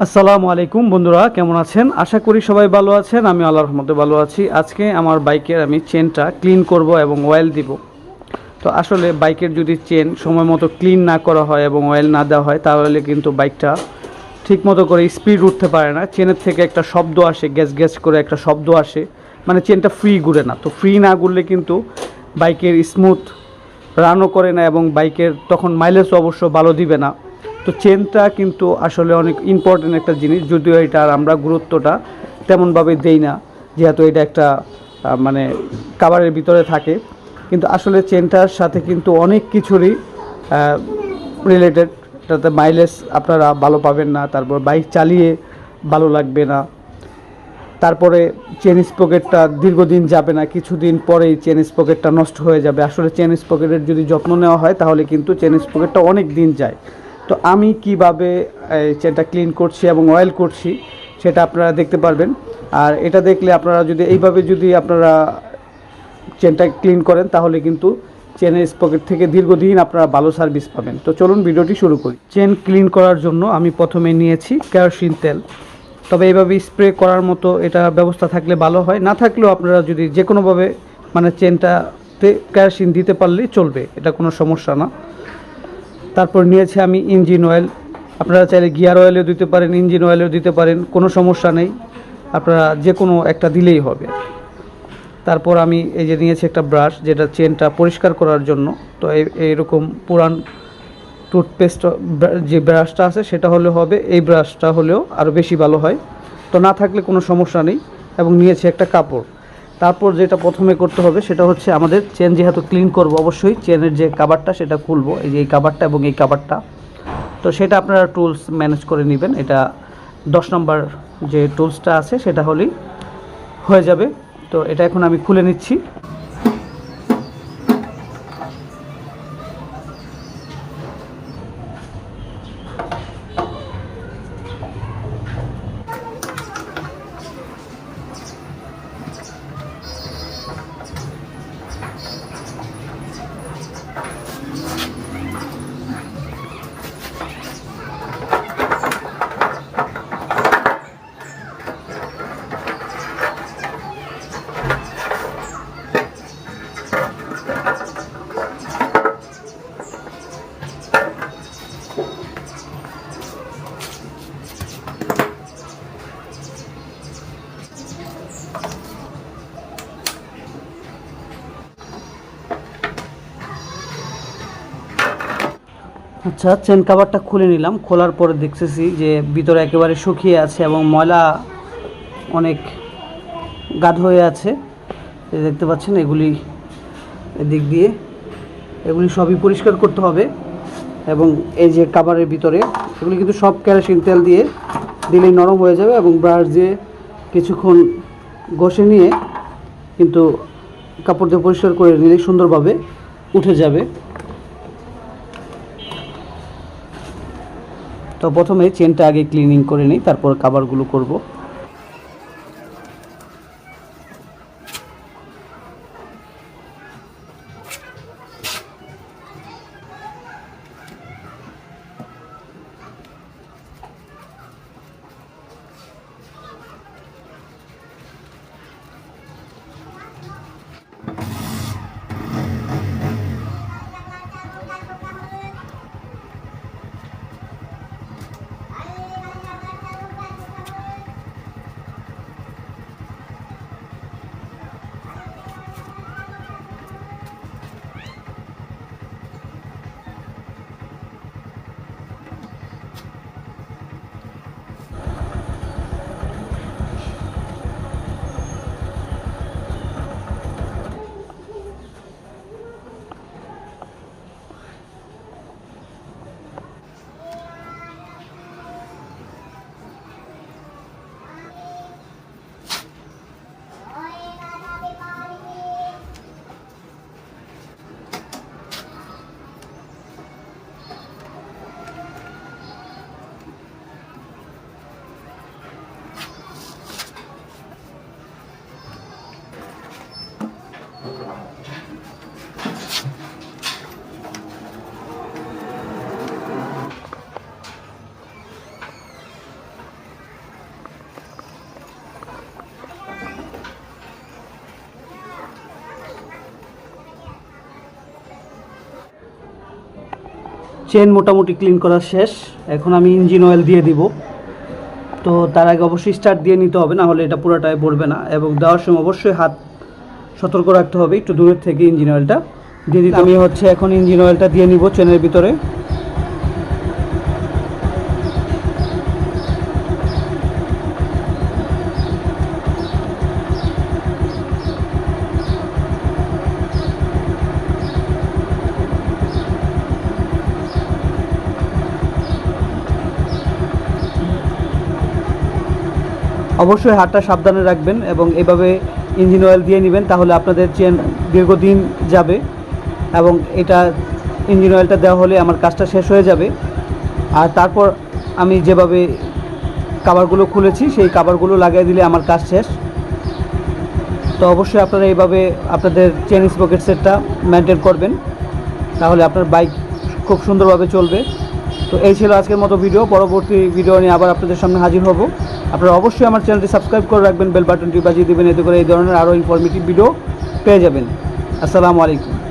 আসসালামু আলাইকুম বন্ধুরা, কেমন আছেন? আশা করি সবাই ভালো আছেন আমি আল্লাহর রহমতে ভালো আছি। আজকে আমার বাইকের আমি চেনটা ক্লিন করব এবং অয়েল দিব। তো আসলে বাইকের যদি চেন সময় মতো ক্লিন না করা হয় এবং অয়েল না দেওয়া হয়, তাহলে কিন্তু বাইকটা ঠিক মতো করে স্পিড উঠতে পারে না। চেনের থেকে একটা শব্দ আসে, গ্যাস গ্যাস করে একটা শব্দ আসে। মানে চেনটা ফ্রি ঘুরে না। তো ফ্রি না ঘুরলে কিন্তু বাইকের স্মুথ রানও করে না এবং বাইকের তখন মাইলেজও অবশ্য ভালো দিবে না। তো চেনটা কিন্তু আসলে অনেক ইম্পর্টেন্ট একটা জিনিস, যদিও এটার আমরা গুরুত্বটা তেমনভাবে দেই না, যেহেতু এটা একটা মানে কাবারের ভিতরে থাকে। কিন্তু আসলে চেনটার সাথে কিন্তু অনেক কিছুরই রিলেটেড এটাতে মাইলেজ আপনারা ভালো পাবেন না, তারপর বাইক চালিয়ে ভালো লাগবে না। তারপরে চেন স্পকেটটা দীর্ঘদিন যাবে না, কিছুদিন পরেই চেন স্পকেটটা নষ্ট হয়ে যাবে। আসলে চেন স্পকেটের যদি যত্ন নেওয়া হয়, তাহলে কিন্তু চেন স্পকেটটা অনেক দিন যায়। তো আমি কীভাবে চেনটা ক্লিন করছি এবং অয়েল করছি, সেটা আপনারা দেখতে পারবেন। আর এটা দেখলে আপনারা যদি, এইভাবে যদি আপনারা চেনটা ক্লিন করেন, তাহলে কিন্তু চেনের স্পকেট থেকে দীর্ঘদিন আপনারা ভালো সার্ভিস পাবেন। তো চলুন ভিডিওটি শুরু করি। চেন ক্লিন করার জন্য আমি প্রথমে নিয়েছি কেরোসিন তেল। তবে এইভাবে স্প্রে করার মতো এটা ব্যবস্থা থাকলে ভালো হয়। না থাকলেও আপনারা যদি যে কোনোভাবে মানে চেনটাতে কেরোসিন দিতে পারলেই চলবে, এটা কোনো সমস্যা না। তারপর নিয়েছি আমি ইঞ্জিন অয়েল। আপনারা চাইলে গিয়ার অয়েলও দিতে পারেন, ইঞ্জিন অয়েলও দিতে পারেন, কোনো সমস্যা নেই। আপনারা যে কোনো একটা দিলেই হবে। তারপর আমি এই যে নিয়েছি একটা ব্রাশ, যেটা চেনটা পরিষ্কার করার জন্য। তো এই এইরকম পুরান টুথপেস্ট যে ব্রাশটা আছে, সেটা হলে হবে। এই ব্রাশটা হলেও আরও বেশি ভালো হয়। তো না থাকলে কোনো সমস্যা নেই। এবং নিয়েছি একটা কাপড়। তারপর যেটা প্রথমে করতে হবে সেটা হচ্ছে আমাদের চেন যেহেতু ক্লিন করব অবশ্যই চেনের যে কাবারটা সেটা খুলবো, এই যে এই কাবারটা এবং এই কাবারটা তো সেটা আপনারা টুলস ম্যানেজ করে নেবেন। এটা দশ নম্বর যে টুলসটা আছে সেটা হলেই হয়ে যাবে। তো এটা এখন আমি খুলে নিচ্ছি। আচ্ছা চেন কাভারটা খুলে নিলাম। খোলার পরে দেখতেছি যে ভিতরে একেবারে শুকিয়ে আছে এবং ময়লা অনেক গাঢ় হয়ে আছে। দেখতে পাচ্ছেন, এগুলি দিক দিয়ে, এগুলি সবই পরিষ্কার করতে হবে এবং এই যে কাভারের ভিতরে, এগুলি কিন্তু সব কেরোসিন তেল দিয়ে দিলেই নরম হয়ে যাবে এবং ব্রাশ দিয়ে কিছুক্ষণ ঘষে নিয়ে কিন্তু কাপড় দিয়ে পরিষ্কার করে নিলেই সুন্দরভাবে উঠে যাবে। তো প্রথমে চেনটা আগে ক্লিনিং করে নিই তারপর খাবারগুলো করব। চেন মোটামুটি ক্লিন করা শেষ। এখন আমি ইঞ্জিন অয়েল দিয়ে দিব। তো তার আগে অবশ্যই স্টার্ট দিয়ে নিতে হবে, না হলে এটা পুরোটাই পড়বে না। এবং দেওয়ার সময় অবশ্যই হাত সতর্ক রাখতে হবে, একটু দূরের থেকে ইঞ্জিন অয়েলটা দিয়ে দিতে আমি হচ্ছে এখন ইঞ্জিন অয়েলটা দিয়ে নিব চেনের ভিতরে। অবশ্যই হাতটা সাবধানে রাখবেন এবং এভাবে ইঞ্জিন অয়েল দিয়ে নেবেন, তাহলে আপনাদের চেন দীর্ঘদিন যাবে এবং এটা ইঞ্জিন অয়েলটা দেওয়া হলে আমার কাজটা শেষ হয়ে যাবে। আর তারপর আমি যেভাবে কাভারগুলো খুলেছি, সেই কাভারগুলো লাগিয়ে দিলে আমার কাজ শেষ। তো অবশ্যই আপনারা এইভাবে আপনাদের চেন স্পকেট সেটটা মেনটেন করবেন, তাহলে আপনার বাইক খুব সুন্দরভাবে চলবে। তো এই ছিল আজকের মতো ভিডিও। পরবর্তী ভিডিও নিয়ে আবার আপনাদের সামনে হাজির হব। আপনারা অবশ্যই আমার চ্যানেলটি সাবস্ক্রাইব করে রাখবেন, বেল বাটনটি বাজিয়ে দেবেন, এতে করে এই ধরনের আরও ইনফরমেটিভ ভিডিও পেয়ে যাবেন। আসসালামু আলাইকুম।